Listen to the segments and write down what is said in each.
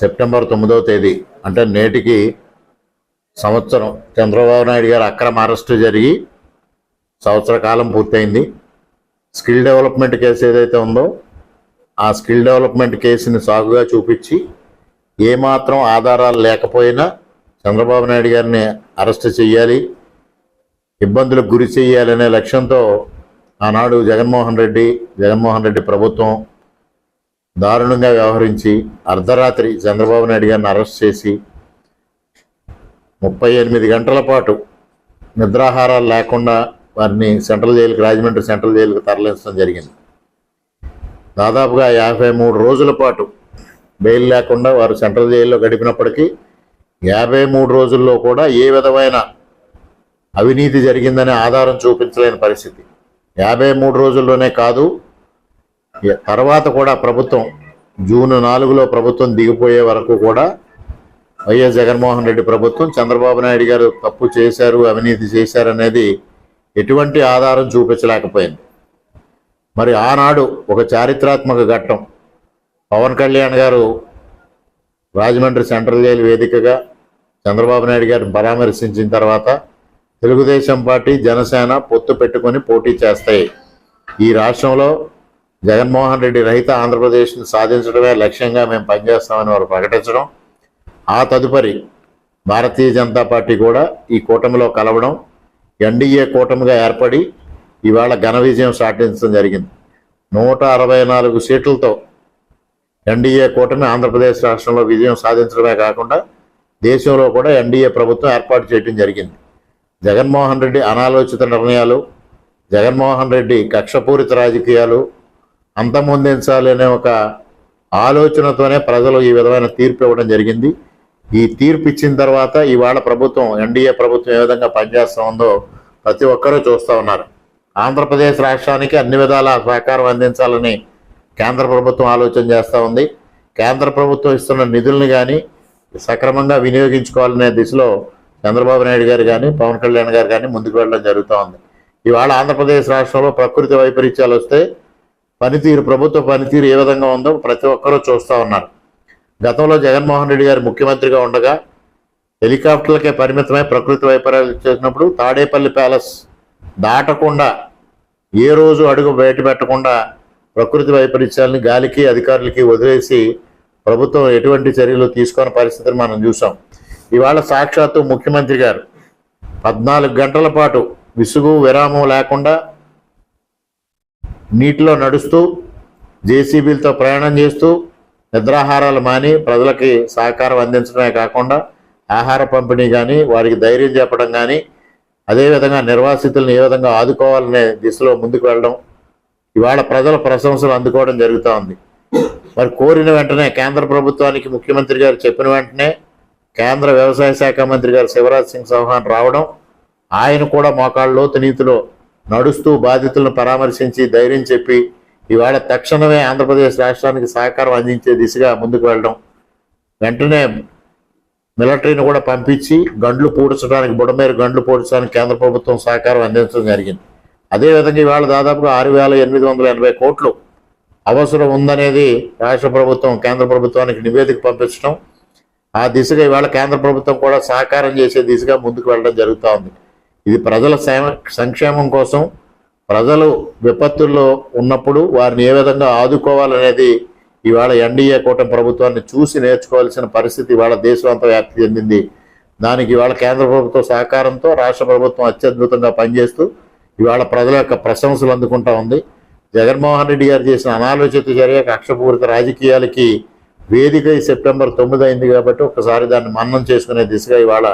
September తొమ్మిదవ తేదీ అంటే నేటికి సంవత్సరం. చంద్రబాబు నాయుడు గారు అక్రమ అరెస్టు జరిగి సంవత్సర కాలం పూర్తయింది. స్కిల్ డెవలప్మెంట్ కేసు ఏదైతే ఉందో ఆ స్కిల్ డెవలప్మెంట్ కేసుని సాగుగా చూపించి ఏమాత్రం ఆధారాలు లేకపోయినా చంద్రబాబు నాయుడు గారిని అరెస్ట్ చేయాలి ఇబ్బందులకు గురి చేయాలనే లక్ష్యంతో ఆనాడు జగన్మోహన్ రెడ్డి జగన్మోహన్ రెడ్డి ప్రభుత్వం దారుణంగా వ్యవహరించి అర్ధరాత్రి చంద్రబాబు నాయుడు గారిని అరెస్ట్ చేసి ముప్పై ఎనిమిది గంటల పాటు నిద్రాహారాలు లేకుండా వారిని సెంట్రల్ జైలుకి రాజమండ్రి సెంట్రల్ జైలుకి తరలించడం జరిగింది. దాదాపుగా యాభై మూడు రోజుల పాటు బెయిల్ లేకుండా వారు సెంట్రల్ జైల్లో గడిపినప్పటికీ యాభై మూడు రోజుల్లో కూడా ఏ విధమైన అవినీతి జరిగిందనే ఆధారం చూపించలేని పరిస్థితి. యాభై మూడు రోజుల్లోనే కాదు తర్వాత కూడా ప్రభుత్వం జూన్ నాలుగులో ప్రభుత్వం దిగిపోయే వరకు కూడా వైఎస్ జగన్మోహన్ రెడ్డి ప్రభుత్వం చంద్రబాబు నాయుడు గారు తప్పు చేశారు అవినీతి చేశారు అనేది ఎటువంటి ఆధారం చూపించలేకపోయింది. మరి ఆనాడు ఒక చారిత్రాత్మక ఘట్టం. పవన్ కళ్యాణ్ గారు రాజమండ్రి సెంట్రల్ జైలు వేదికగా చంద్రబాబు నాయుడు గారిని పరామర్శించిన తర్వాత తెలుగుదేశం పార్టీ జనసేన పొత్తు పెట్టుకొని పోటీ చేస్తాయి. ఈ రాష్ట్రంలో జగన్మోహన్ రెడ్డి రహిత ఆంధ్రప్రదేశ్ను సాధించడమే లక్ష్యంగా మేము పనిచేస్తామని వారు ప్రకటించడం. ఆ తదుపరి భారతీయ జనతా పార్టీ కూడా ఈ కూటమిలో కలవడం ఎన్డీఏ కూటమిగా ఏర్పడి ఇవాళ ఘన విజయం సాధించడం జరిగింది. నూట అరవై నాలుగు సీట్లతో ఎన్డీఏ కూటమి ఆంధ్రప్రదేశ్ రాష్ట్రంలో విజయం సాధించడమే కాకుండా దేశంలో కూడా ఎన్డీఏ ప్రభుత్వం ఏర్పాటు చేయడం జరిగింది. జగన్మోహన్ రెడ్డి అనాలోచిత నిర్ణయాలు జగన్మోహన్ రెడ్డి కక్షపూరిత రాజకీయాలు అంతమొందించాలి అనే ఒక ఆలోచనతోనే ప్రజలు ఈ విధమైన తీర్పు ఇవ్వడం జరిగింది. ఈ తీర్పు ఇచ్చిన తర్వాత ఇవాళ ప్రభుత్వం ఎన్డీఏ ప్రభుత్వం ఏ విధంగా పనిచేస్తూ ఉందో ప్రతి ఒక్కరూ చూస్తూ ఉన్నారు. ఆంధ్రప్రదేశ్ రాష్ట్రానికి అన్ని విధాల సహకారం అందించాలని కేంద్ర ప్రభుత్వం ఆలోచన చేస్తూ ఉంది. కేంద్ర ప్రభుత్వం ఇస్తున్న నిధుల్ని కానీ సక్రమంగా వినియోగించుకోవాలనే దిశలో చంద్రబాబు నాయుడు గారు కానీ పవన్ కళ్యాణ్ గారు కానీ ముందుకు వెళ్ళడం జరుగుతూ ఉంది. ఇవాళ ఆంధ్రప్రదేశ్ రాష్ట్రంలో ప్రకృతి వైపరీత్యాలు వస్తే పనితీరు ప్రభుత్వ పనితీరు ఏ విధంగా ఉందో ప్రతి ఒక్కరూ చూస్తూ ఉన్నారు. గతంలో జగన్మోహన్ రెడ్డి గారు ముఖ్యమంత్రిగా ఉండగా హెలికాప్టర్లకే పరిమితమై ప్రకృతి వైపరీత్యాలు చేసినప్పుడు తాడేపల్లి ప్యాలెస్ దాటకుండా ఏ రోజు అడుగు బయట పెట్టకుండా ప్రకృతి వైపరీత్యాలని గాలికి అధికారులకి వదిలేసి ప్రభుత్వం ఎటువంటి చర్యలు తీసుకున్న పరిస్థితిని మనం చూసాం. ఇవాళ సాక్షాత్తు ముఖ్యమంత్రి గారు పద్నాలుగు గంటల పాటు విసుగు విరామం లేకుండా నీటిలో నడుస్తూ జేసీబీలతో ప్రయాణం చేస్తూ నిద్రాహారాలు మాని ప్రజలకి సహకారం అందించడమే కాకుండా ఆహార పంపిణీ కానీ వారికి ధైర్యం చెప్పడం కానీ అదేవిధంగా నిర్వాసితులను ఏ విధంగా ఆదుకోవాలనే దిశలో ముందుకు వెళ్ళడం ఇవాళ ప్రజల ప్రశంసలు అందుకోవడం జరుగుతూ ఉంది. మరి కోరిన వెంటనే కేంద్ర ప్రభుత్వానికి ముఖ్యమంత్రి గారు చెప్పిన వెంటనే కేంద్ర వ్యవసాయ శాఖ మంత్రి గారు శివరాజ్ సింగ్ చౌహాన్ రావడం ఆయన కూడా మోకాళ్ళ లోతు నీతిలో నడుస్తూ బాధితులను పరామర్శించి ధైర్యం చెప్పి ఇవాళ తక్షణమే ఆంధ్రప్రదేశ్ రాష్ట్రానికి సహకారం అందించే దిశగా ముందుకు వెళ్ళడం. వెంటనే మిలిటరీని కూడా పంపించి గండ్లు పూడ్చడానికి బుడమేరు గండ్లు పూడ్చడానికి కేంద్ర ప్రభుత్వం సహకారం అందించడం జరిగింది. అదేవిధంగా ఇవాళ దాదాపుగా ఆరు వేల ఎనిమిది వందల ఎనభై కోట్లు అవసరం ఉందనేది రాష్ట్ర ప్రభుత్వం కేంద్ర ప్రభుత్వానికి నివేదిక పంపించడం. ఆ దిశగా ఇవాళ కేంద్ర ప్రభుత్వం కూడా సహకారం చేసే దిశగా ముందుకు వెళ్ళడం జరుగుతూ ఉంది. ఇది ప్రజల సంక్షేమం కోసం ప్రజలు విపత్తుల్లో ఉన్నప్పుడు వారిని ఏ విధంగా ఆదుకోవాలనేది ఇవాళ ఎన్డీఏ కూటమి ప్రభుత్వాన్ని చూసి నేర్చుకోవాల్సిన పరిస్థితి ఇవాళ దేశం వ్యాప్తి చెందింది. దానికి ఇవాళ కేంద్ర ప్రభుత్వ సహకారంతో రాష్ట్ర ప్రభుత్వం అత్యద్భుతంగా పనిచేస్తూ ఇవాళ ప్రజల యొక్క ప్రశంసలు అందుకుంటా ఉంది. జగన్మోహన్ రెడ్డి గారు చేసిన అనాలోచిత చర్య కక్షపూరిత రాజకీయాలకి వేదిక సెప్టెంబర్ తొమ్మిది అయింది కాబట్టి ఒకసారి దాన్ని మన్నం చేసుకునే దిశగా ఇవాళ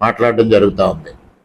మాట్లాడడం జరుగుతూ ఉంది.